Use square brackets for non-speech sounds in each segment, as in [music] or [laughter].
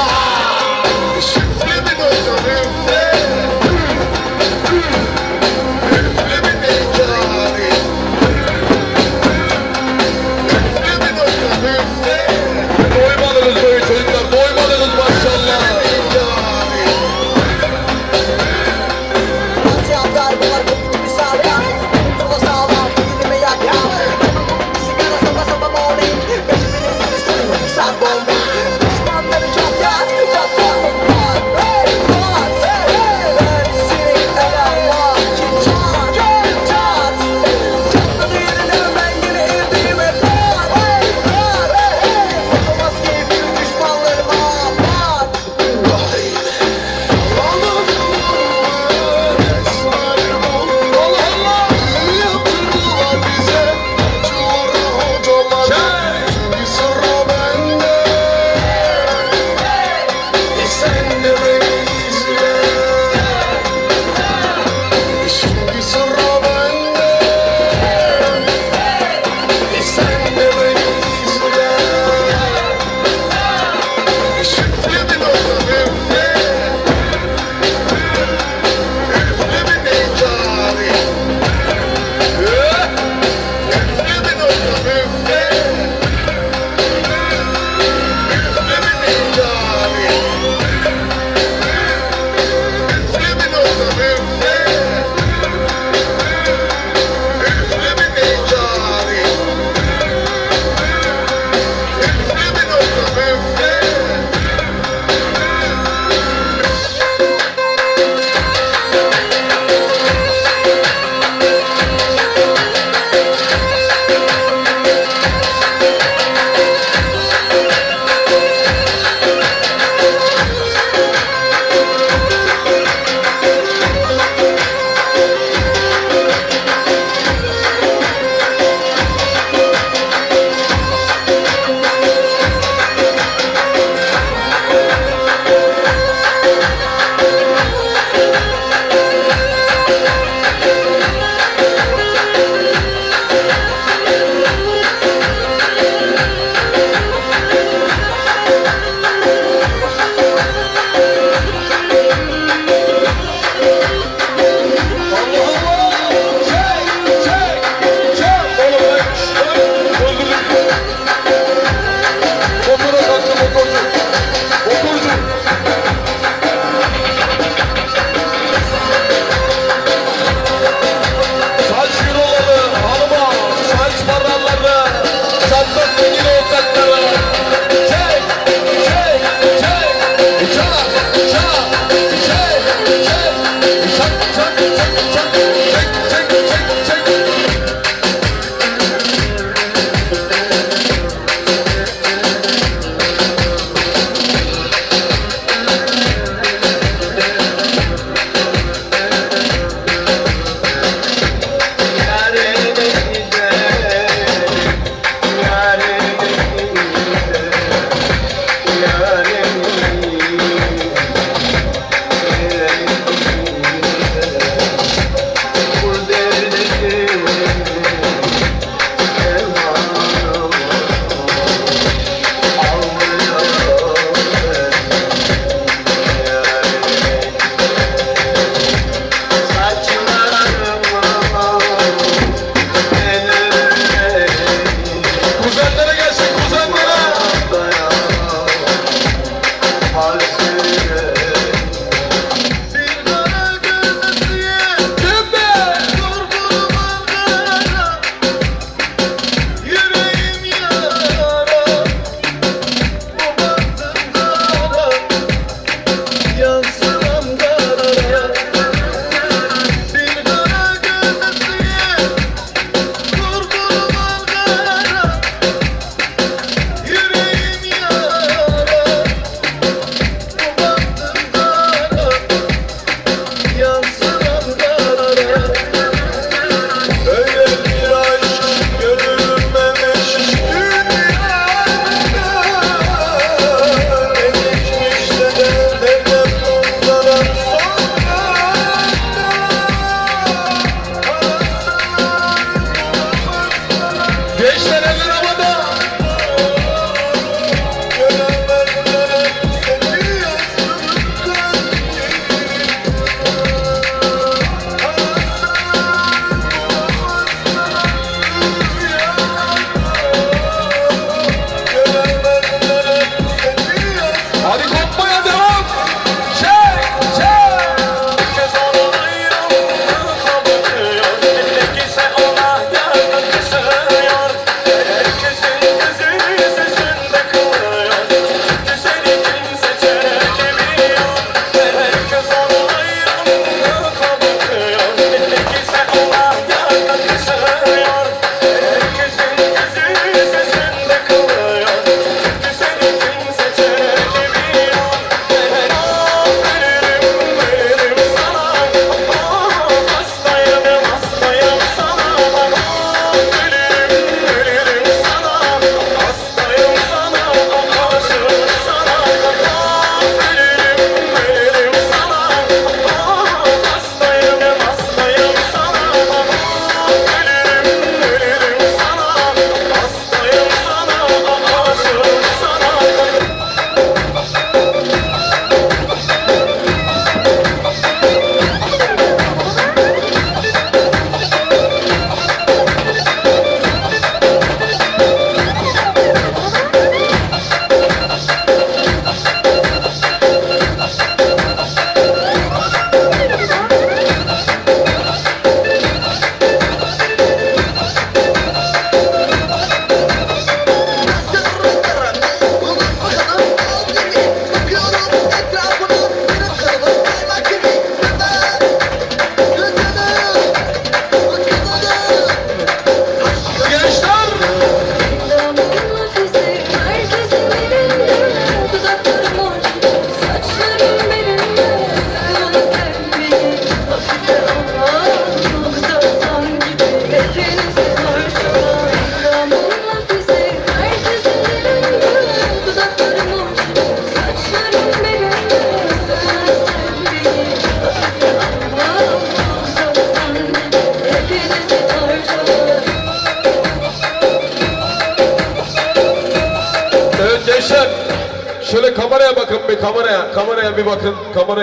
God.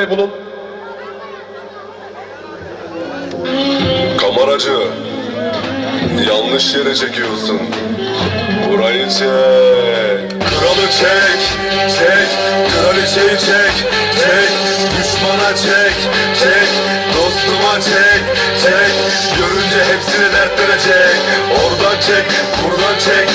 Kamerayı. Kameracı, yanlış yere çekiyorsun. Burayı çek. Kralı çek, çek. Kraliçeyi çek, çek. Düşmana çek, çek. Dostuma çek, çek. Görünce hepsini dertlenecek. Oradan çek, buradan çek.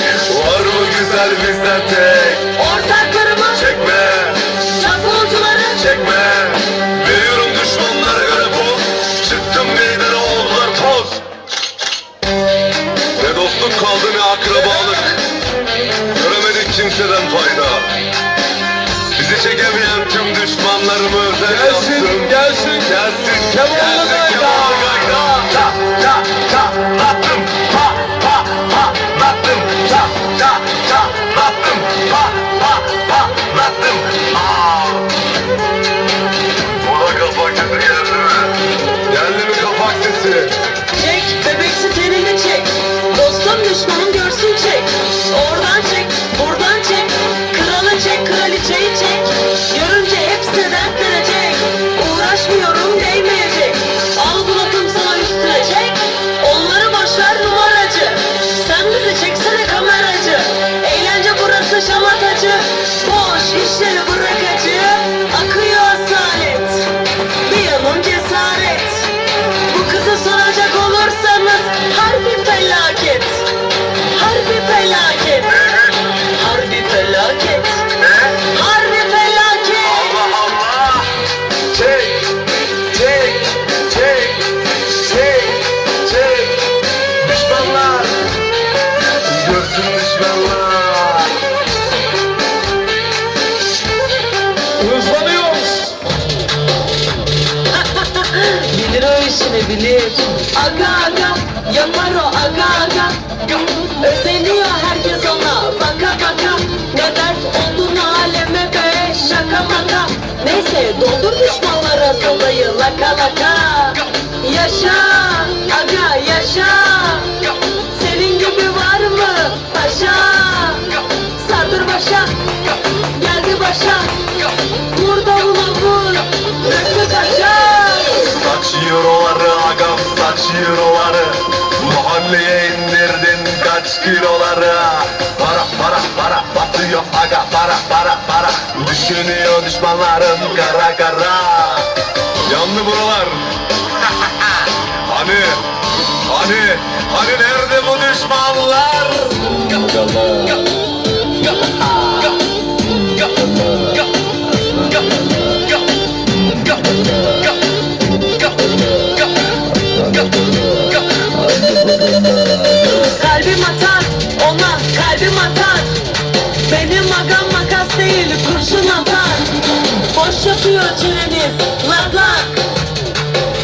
Bilir. Aga aga yapar o aga aga. Özeniyor herkes ona baka baka. Ne dert olduğunu aleme be şaka maka. Neyse doldur düşmanlara sobayı laka laka. Yaşa aga yaşa. Senin gibi var mı paşa? Sardır başa geldi başa. Saç euroları agam saç euroları Mahalleye indirdin kaç kiloları? Para para para basıyor aga para para para. Düşünüyor düşmanlarım kara kara. Yandı buralar. [laughs] Hani hani hani nerede bu düşmanlar Kalbim atar ona kalbim atar. Benim agam makas değil kurşun atar. Boş yapıyor çeneniz lak lak.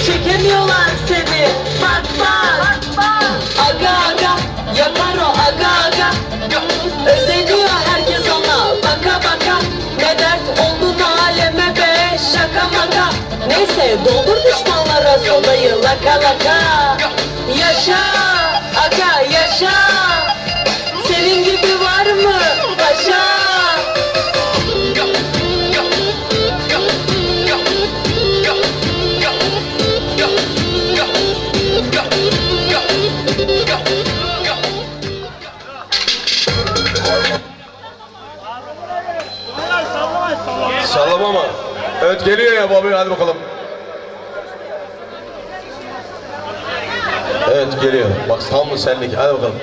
Çekemiyorlar seni bak bak. Aga aga yapar o aga aga. Özeniyor herkes ona baka baka. Ne dert olduğunu aleme Neyse doldur düşmanlara sodayı laka laka Yaşa aga yaşa Senin gibi var mı paşa Sallama mı? Evet geliyor ya babi hadi bakalım. Evet geliyor. Bak tam senlik hadi bakalım.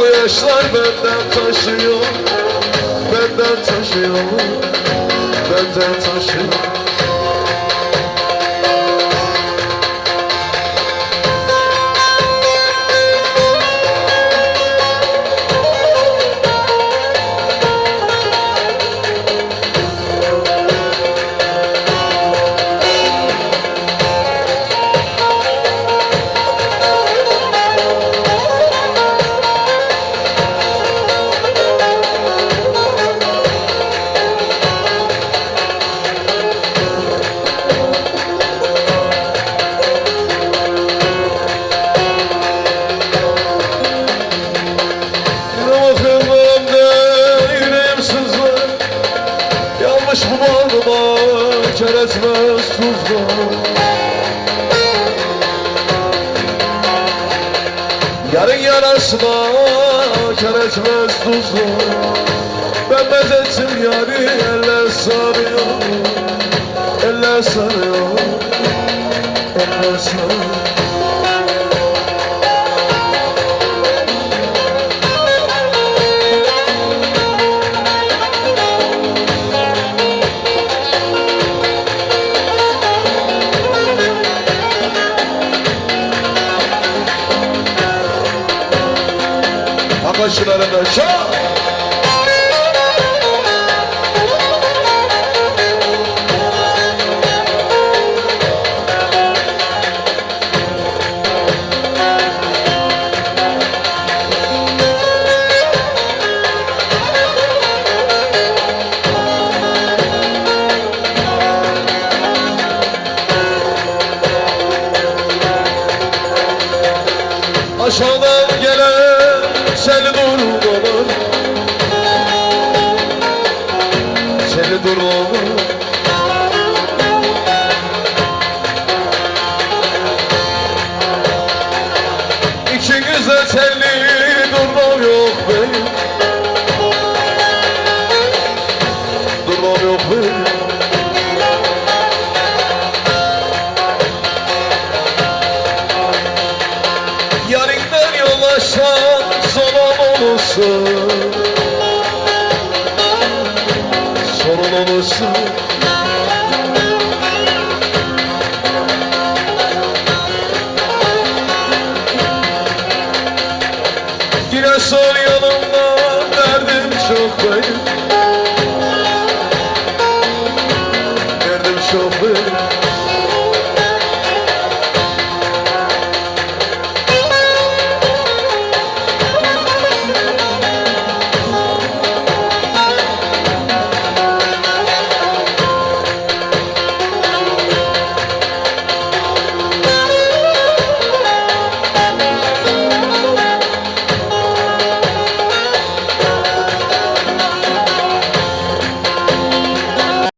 Bu yaşlar benden taşıyor Benden taşıyor Benden taşıyor. etmez tuzlar Yarın yarasına kar etmez tuzlar Ben medetim yarı elle sarıyor. Elle sarıyor. Nacional da Chá. so.